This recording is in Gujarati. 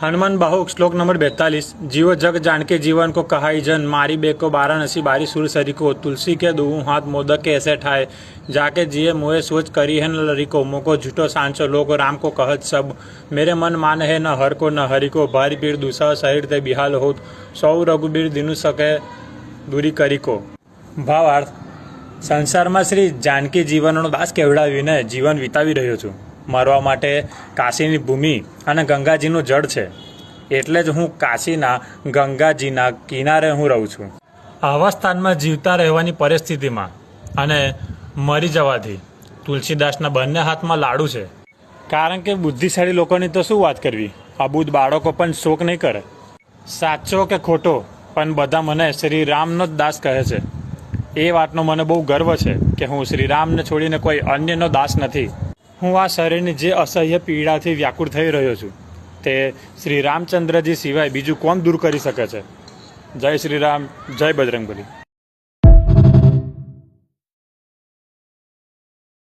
हनुमान बाहुक श्लोक नंबर बैतालीस जीव जग जान के जीवन को कहाई जन मारी बेको वाराणसी बारी सुर सरी को तुलसी के दू हाथ मोदक के ऐसे ठाए जाके जिए मोए सोच करी है न लरी को मोको झूठो सांचो लोग राम को कहत सब मेरे मन मान है न हर को न हरि को भारी पीड़ दूसरा शरीर ते बिहाल होत સૌ રઘુબીર દીનું શકે દૂરી કરી કો ભાવાર્થ સંસારમાં શ્રી જાનકી જીવનનો દાસ કેવડાવીને જીવન વિતાવી રહ્યો છું મરવા માટે કાશીની ભૂમિ અને ગંગાજીનું જળ છે. એટલે જ હું કાશીના ગંગાજીના કિનારે હું રહું છું. આવા સ્થાનમાં જીવતા રહેવાની પરિસ્થિતિમાં અને મરી જવાથી તુલસીદાસના બંને હાથમાં લાડુ છે. કારણ કે બુદ્ધિશાળી લોકોની તો શું વાત કરવી? અબુદ બાળકો પણ શોક નહીં કરે. સાચો કે ખોટો, પણ બધા મને શ્રી રામનો જ દાસ કહે છે. એ વાતનો મને બહુ ગર્વ છે કે હું શ્રી રામને છોડીને કોઈ અન્યનો દાસ નથી. હું આ શરીરની જે અસહ્ય પીડાથી વ્યાકુળ થઈ રહ્યો છું, તે શ્રી રામચંદ્રજી સિવાય બીજું કોણ દૂર કરી શકે છે? જય શ્રી રામ, જય બજરંગબલી.